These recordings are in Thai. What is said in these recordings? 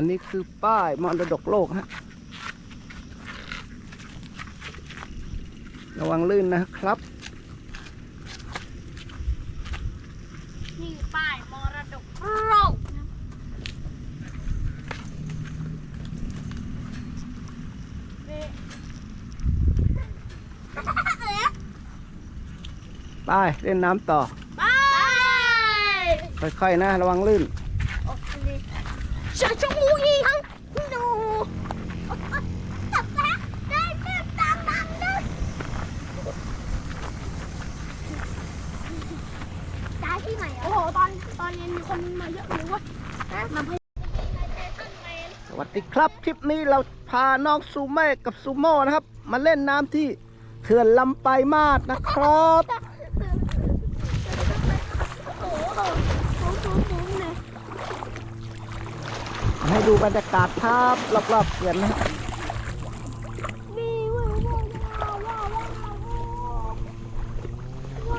อันนี้คือป้ายมรดกโลกฮะ ระวังลื่นนะครับ นี่ป้ายมรดกโลกนะนี่ไปเล่นน้ำต่อไปค่อยๆนะ ระวังลื่นโอเค เชิญชมพูอีกครั้งดูจับแป๊บได้แป๊บตามมันเลยได้ที่ไหนอะโอ้โหตอนตอนเย็นมีคนมาเยอะเลยเวะมาเพื่อนสวัสดีครับทริปนี้เราพาน้องซูเม่กับซูโม่นะครับ มาเล่นน้ำที่เขื่อนลำไปลายมาดนะครับ โอ้โหโอ้โหโอ้โหเลย ให้ดูบรรยากาศภาพรอบๆเขื่อนนะฮะมีเว้ยว้าวว้าวว้าวว้าวว้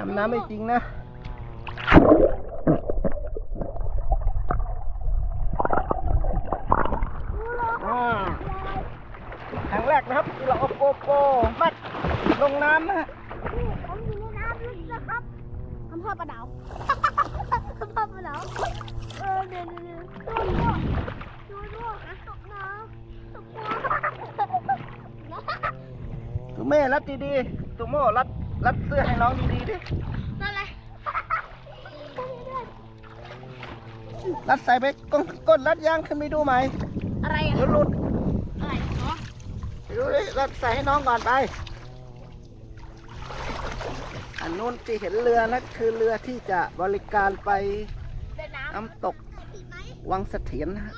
ดำน้ำไม่จริงนะอ่าครั้งแรกนะครับที่เราเอาโกโปรมัดลงน้ำนะฮะนี่ผมอยู่ในน้ำลึกนะครับอำเภอปะดาวอำเภอปะดาวเออเดี๋ยวเดี๋ยวเดี๋ยวช่วยด้วยช่วยด้วยนะตกน้ำตกน้ำสุเม่รัดดีๆสุโม่รัด รัดเสื้อให้น้องดีๆดิ นั่นแหละรัดใส่ไปก้นก้นรัดยางขึ้นไปดูไหมอะไรอะ เดี๋ยวหลุดอะไรเนาะไปดูดิรัดใส่ให้น้องก่อนไป อันนู้นที่เห็นเรือนะคือเรือที่จะบริการไปเดินน้ำน้ำตกติดไหมวังเสถียรนะฮะ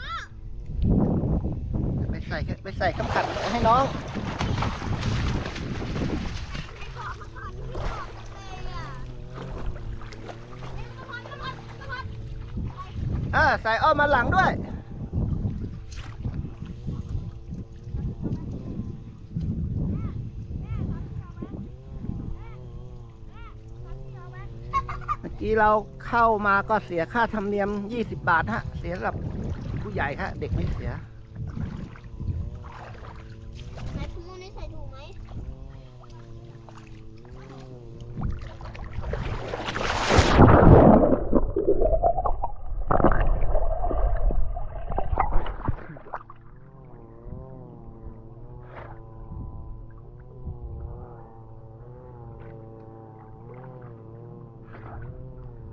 ไปใส่ไปใส่คำขัดให้น้อง ไม่เกาะมาก่อนไม่เกาะเลยอะเอ็มกระพอนกระพอนกระพอน อ่าใส่อ้อมมาหลังด้วย เมื่อกี้เราเข้ามาก็เสียค่าธรรมเนียม 20 บาทฮะ เสียสำหรับผู้ใหญ่ฮะ เด็กไม่เสีย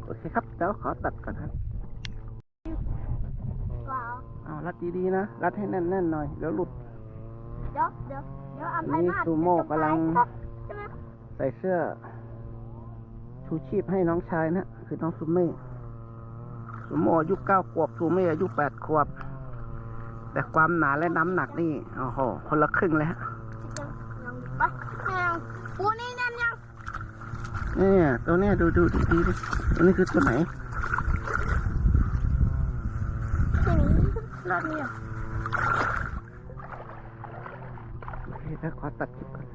โอเคครับเดี๋ยวขอตัดก่อนครับเปล่าเอารัดดีๆนะ รัดให้แน่นๆหน่อยเดี๋ยวหลุด เดี๋ยวเดี๋ยวเดี๋ยวอัมไพนี่มาศซูโม่กำลังใช่ไหมใส่เสื้อ ชูชีพให้น้องชายนะ คือน้องซูเม่ซูโม่อายุเก้าขวบซูเม่อายุแปดขวบ แต่ความหนาและน้ำหนักนี่โอ้โหคนละครึ่งเลยฮะยังไปแมวปูนี่แน่นยัง เนี่ยตัวเนี้ยดูดูดีๆดิตัวนี้คือตัวไหนที่นี้รอดเนี่ยโอเคแล้วขอตัดคลิปก่อน